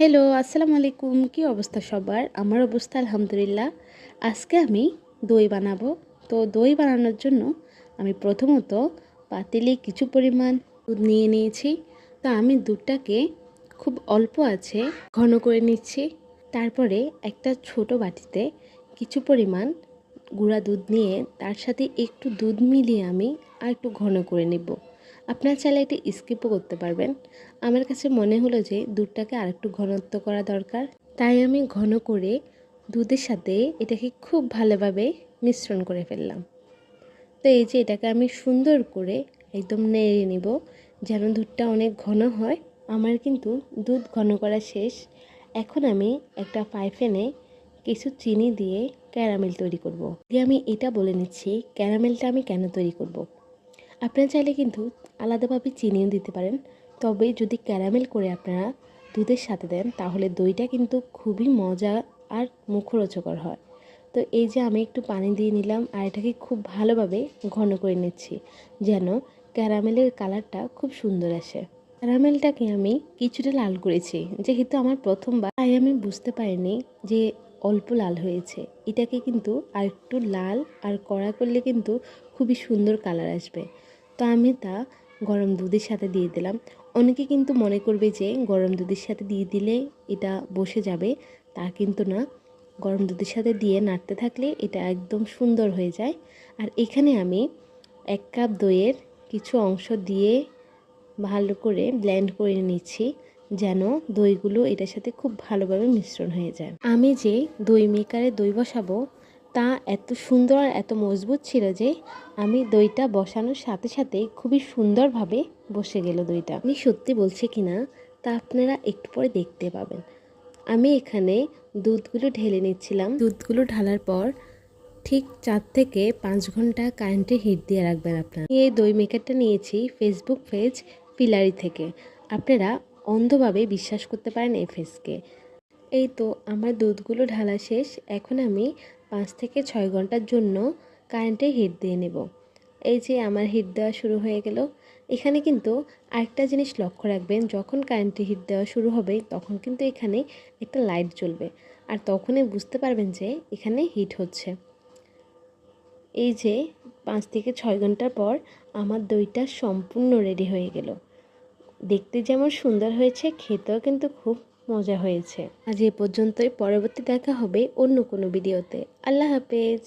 Hello আসসালামু আলাইকুম। কী অবস্থা সবার? আমার অবস্থা আলহামদুলিল্লাহ। আজকে আমি দই বানাবো। তো দই বানানোর জন্য আমি প্রথমত পাতিলে কিছু পরিমাণ দুধ নিয়ে নিয়েছি। তো আমি দুধটাকে খুব অল্প আছে, ঘন করে নিচ্ছি। তারপরে একটা ছোট বাটিতে কিছু পরিমাণ গুঁড়া দুধ নিয়ে তার সাথে একটু দুধ মিলিয়ে আমি আর একটু ঘন করে নেব। আপনারা চাইলে এটি স্কিপও করতে পারবেন। আমার কাছে মনে হলো যে দুধটাকে আরেকটু ঘনত্ব করা দরকার। তাই আমি ঘন করে দুধের সাথে এটাকে খুব ভালোভাবে মিশ্রণ করে ফেললাম। তো এই যে এটাকে আমি সুন্দর করে একদম নেড়ে নিব, যেন দুধটা অনেক ঘন হয়। আমার কিন্তু দুধ ঘন করা শেষ। এখন আমি একটা পাইফেনে কিছু চিনি দিয়ে ক্যারামেল তৈরি করব। আমি এটা বলে নিচ্ছি, ক্যারামেলটা আমি কেন তৈরি করব। আপনারা চাইলে কিন্তু আলাদাভাবে চিনিও দিতে পারেন। তবে যদি ক্যারামেল করে আপনারা দুধের সাথে দেন, তাহলে দইটা কিন্তু খুবই মজা আর মুখরোচকর হয়। তো এই যে আমি একটু পানি দিয়ে নিলাম আর এটাকে খুব ভালোভাবে ঘন করে নিচ্ছি, যেন ক্যারামেলের কালারটা খুব সুন্দর আসে। ক্যারামেলটাকে আমি কিছুটা লাল করেছি, যেহেতু আমার প্রথমবার, তাই আমি বুঝতে পারিনি যে অল্প লাল হয়েছে। এটাকে কিন্তু আর একটু লাল আর কড়া করলে কিন্তু খুবই সুন্দর কালার আসবে। তো আমি তা গরম দুধের সাথে দিয়ে দিলাম। অনেকে কিন্তু মনে করবে যে গরম দুধের সাথে দিয়ে দিলে এটা বসে যাবে, তা কিন্তু না। গরম দুধের সাথে দিয়ে নাড়তে থাকলে এটা একদম সুন্দর হয়ে যায়। আর এখানে আমি এক কাপ দইয়ের কিছু অংশ দিয়ে ভালো করে ব্লেন্ড করে নিচ্ছি, যেন দইগুলো এটার সাথে খুব ভালোভাবে মিশ্রণ হয়ে যায়। আমি যে দই মেকারে দই বসাবো তা এত সুন্দর আর এত মজবুত ছিল যে আমি দইটা বসানোর সাথে সাথে খুবই সুন্দরভাবে বসে গেল দইটা। আমি সত্যি বলছি কি না, তা আপনারা একটু পরে দেখতে পাবেন। আমি এখানে দুধগুলো ঢেলে নিচ্ছিলাম। দুধগুলো ঢালার পর ঠিক চার থেকে পাঁচ ঘণ্টা কারেন্টে হিট দিয়ে রাখবেন আপনারা। এই দই মেকারটা নিয়েছি ফেসবুক পেজ পিলারি থেকে। আপনারা অন্ধভাবে বিশ্বাস করতে পারেন এই ফেসকে এই তো আমার দুধগুলো ঢালা শেষ। এখন আমি পাঁচ থেকে ছয় ঘণ্টার জন্য কারেন্টে হিট দিয়ে নেব। এই যে আমার হিট দেওয়া শুরু হয়ে গেল। এখানে কিন্তু আরেকটা জিনিস লক্ষ্য রাখবেন, যখন কারেন্টে হিট দেওয়া শুরু হবে, তখন কিন্তু এখানে একটা লাইট জ্বলবে। আর তখনই বুঝতে পারবেন যে এখানে হিট হচ্ছে। এই যে পাঁচ থেকে ছয় ঘণ্টার পর আমার দইটা সম্পূর্ণ রেডি হয়ে গেল। দেখতে যেমন সুন্দর হয়েছে, খেতেও কিন্তু খুব মজা হয়েছে। আজ এ পর্যন্তই। পরবর্তী দেখা হবে অন্য কোনো ভিডিওতে। আল্লাহ হাফেজ।